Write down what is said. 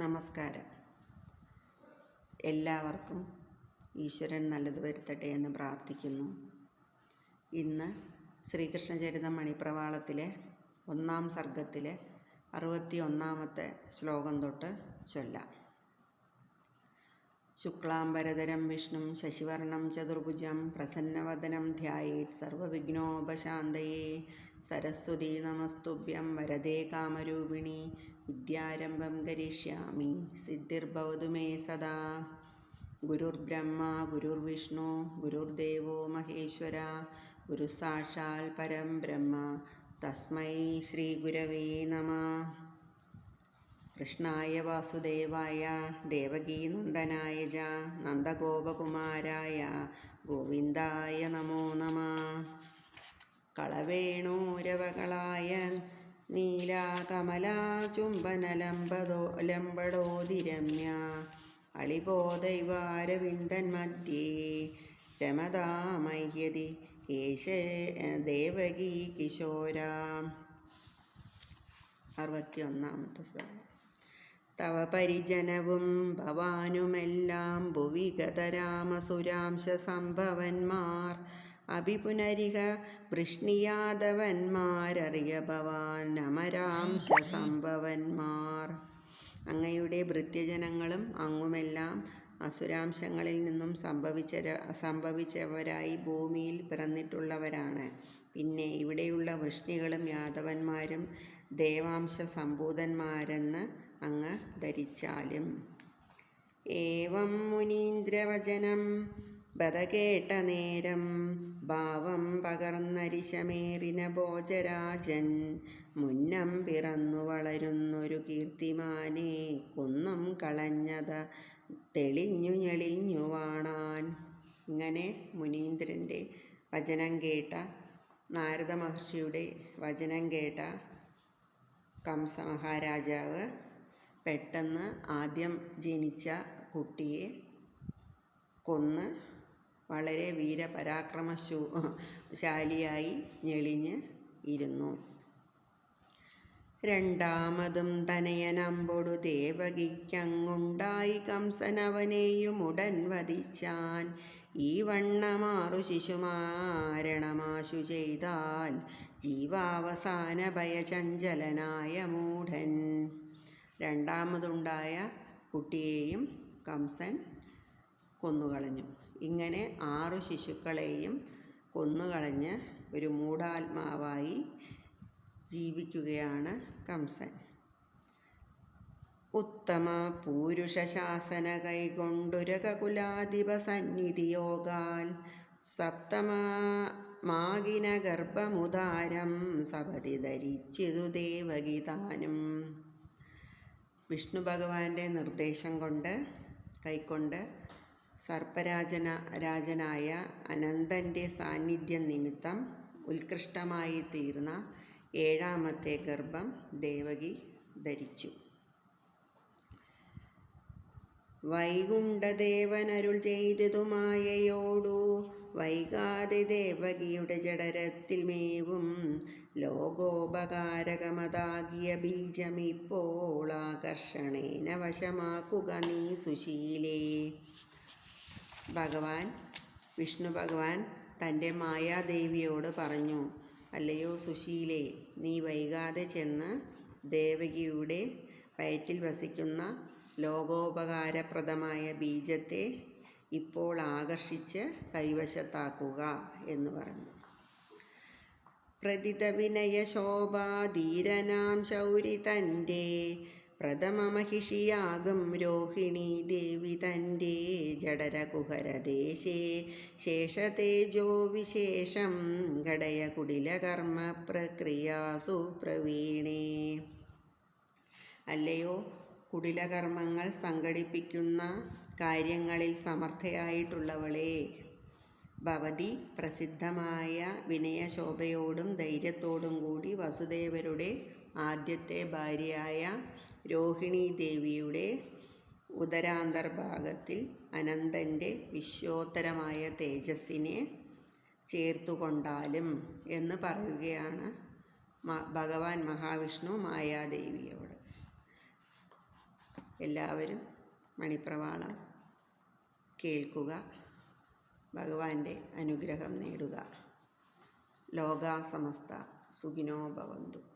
നമസ്കാരം. എല്ലാവർക്കും ഈശ്വരൻ നല്ലത് വരുത്തട്ടെ എന്ന് പ്രാർത്ഥിക്കുന്നു. ഇന്ന് ശ്രീകൃഷ്ണചരിതം മണിപ്രവാളത്തിലെ ഒന്നാം സർഗത്തിലെ അറുപത്തി ഒന്നാമത്തെ ശ്ലോകം തൊട്ട് ചൊല്ലാം. ശുക്ലാംബരതരം വിഷ്ണും ശശിവർണം ചതുർഭുജം പ്രസന്നവദനം ധ്യായേത് സർവവിഘ്നോപശാന്തയേ. സരസ്വതി നമസ്തുഭ്യം വരദേ കാമരൂപിണി. വിദ്യാരംഭം കരിഷ്യാമി. സിദ്ധിർഭവതു മേ സദാ. ഗുരുർബ്രഹ്മ ഗുരുർവിഷ്ണു ഗുരുർദേവോ മഹേശ്വര ഗുരുസാക്ഷാൽ പരം ബ്രഹ്മ. തസ്മൈ ശ്രീ ഗുരവേ നമ. കൃഷ്ണായ വാസുദേവായ ദേവകീനന്ദനായ ജ നന്ദഗോപകുമാരായ ഗോവിന്ദായ നമോ നമ. കളവേണൂരവകളായ നീലാകമലാചുംബനലംബദോ ലംബടോതിരമ്യ അളിബോധൈവാരവിന്ദൻ മധ്യേ. രമതാമയ്യതി കേശ ദേവകീ കിശോര. അറുപത്തിയൊന്നാമത്തെ ശ്ലോകം. തവ പരിജനവും ഭവാനുമെല്ലാം ഭുവിഗതരാമസുരാംശ സംഭവന്മാർ അഭിപുനരിക വൃഷ്ണിയാദവന്മാരറിയ ഭവാൻ അമരാംശ സംഭവന്മാർ. അങ്ങയുടെ ഭൃത്യജനങ്ങളും അങ്ങുമെല്ലാം അസുരാംശങ്ങളിൽ നിന്നും സംഭവിച്ച സംഭവിച്ചവരായി ഭൂമിയിൽ പിറന്നിട്ടുള്ളവരാണ്. പിന്നെ ഇവിടെയുള്ള വൃഷ്ണികളും യാദവന്മാരും ദേവാംശ സംഭൂതന്മാരെന്ന് അങ്ങ് ധരിച്ചാലും. ഏവം മുനീന്ദ്രവചനം ബത കേട്ട നേരം ഭാവം പകർന്നരിശമേറിന ഭോജരാജൻ. മുന്നം പിറന്നു വളരുന്നൊരു കീർത്തിമാനെ കുന്നം കളഞ്ഞത തെളിഞ്ഞു ഞെളിഞ്ഞു വാണാൻ. ഇങ്ങനെ മുനീന്ദ്രന്റെ വചനം കേട്ട നാരദ മഹർഷിയുടെ വചനം കേട്ട കംസ മഹാരാജാവ് പെട്ടെന്ന് ആദ്യം ജനിച്ച കുട്ടിയെ കൊന്ന് വളരെ വീരപരാക്രമശൂ ശാലിയായി ഞെളിഞ്ഞ് ഇരുന്നു. രണ്ടാമതും തനയനമ്പൊടു ദേവകിക്കങ്ങുണ്ടായി കംസനവനെയും ഉടൻ വധിച്ചാൻ. ഈ വണ്ണമാറു ശിശുമാരണമാശു ചെയ്താൽ ജീവാവസാന ഭയചഞ്ചലനായ മൂഢൻ. രണ്ടാമതുണ്ടായ കുട്ടിയെയും കംസൻ കൊന്നുകളഞ്ഞു. ഇങ്ങനെ ആറു ശിശുക്കളെയും കൊന്നുകളഞ്ഞ് ഒരു മൂഢാത്മാവായി ജീവിക്കുകയാണ് കംസൻ. ഉത്തമ പൂരുഷശാസന കൈകൊണ്ടുരകുലാധിപ സന്നിധിയോഗാൽ സപ്തമ മാഗിന ഗർഭമുദാരം സപതി ധരിച്ചിതു ദേവഗീതാനും വിഷ്ണു ഭഗവാന്റെ നിർദ്ദേശം കൊണ്ട് കൈക്കൊണ്ട് സർപ്പരാജന രാജനായ അനന്തന്റെ സാന്നിധ്യം നിമിത്തം ഉത്കൃഷ്ടമായി തീർന്ന ഏഴാമത്തെ ഗർഭം ദേവകി ധരിച്ചു. വൈകുണ്ഠദേവനരുൾ ചെയ്തതുമായയോടു വൈകാതെ ദേവകിയുടെ ജഡരത്തിൽ മേവും ലോകോപകാരകമതാകിയ ബീജമിപ്പോൾ ആകർഷണേന വശമാക്കുക നീ സുശീലേ. ഭഗവാൻ വിഷ്ണു ഭഗവാൻ തന്റെ മായാദേവിയോട് പറഞ്ഞു അല്ലയോ സുശീലെ നീ വൈകാതെ ചെന്ന് ദേവകിയുടെ വയറ്റിൽ വസിക്കുന്ന ലോകോപകാരപ്രദമായ ബീജത്തെ ഇപ്പോൾ ആകർഷിച്ച് കൈവശത്താക്കുക എന്ന് പറഞ്ഞു. പ്രതിതവിനയ ശോഭാധീരനാം ശൗരി തന്റെ പ്രഥമ മഹിഷിയാകും രോഹിണി ദേവി തന്റെ ജഡരകുഹരദേശേ ശേഷതേജോ വിശേഷം ഘടയ കുടിലകർമ്മ പ്രക്രിയാസു പ്രവീണേ അല്ലയോ കുടിലകർമ്മങ്ങൾ സംഘടിപ്പിക്കുന്ന കാര്യങ്ങളിൽ സമർത്ഥയായിട്ടുള്ളവളെ. ഭവതി പ്രസിദ്ധമായ വിനയശോഭയോടും ധൈര്യത്തോടും കൂടി വസുദേവരുടെ ആദ്യത്തെ ഭാര്യയായ രോഹിണി ദേവിയുടെ ഉദരാന്തർഭാഗത്തിൽ അനന്തന്റെ വിശ്വോത്തരമായ തേജസ്സിനെ ചേർത്തുകൊണ്ടാലും എന്ന് പറയുകയാണ് ഭഗവാൻ മഹാവിഷ്ണു മായാദേവിയോട്. എല്ലാവരും മണിപ്രവാളം കേൾക്കുക ഭഗവാന്റെ അനുഗ്രഹം നേടുക. ലോകാസമസ്ത സുഖിനോ ഭവന്തു.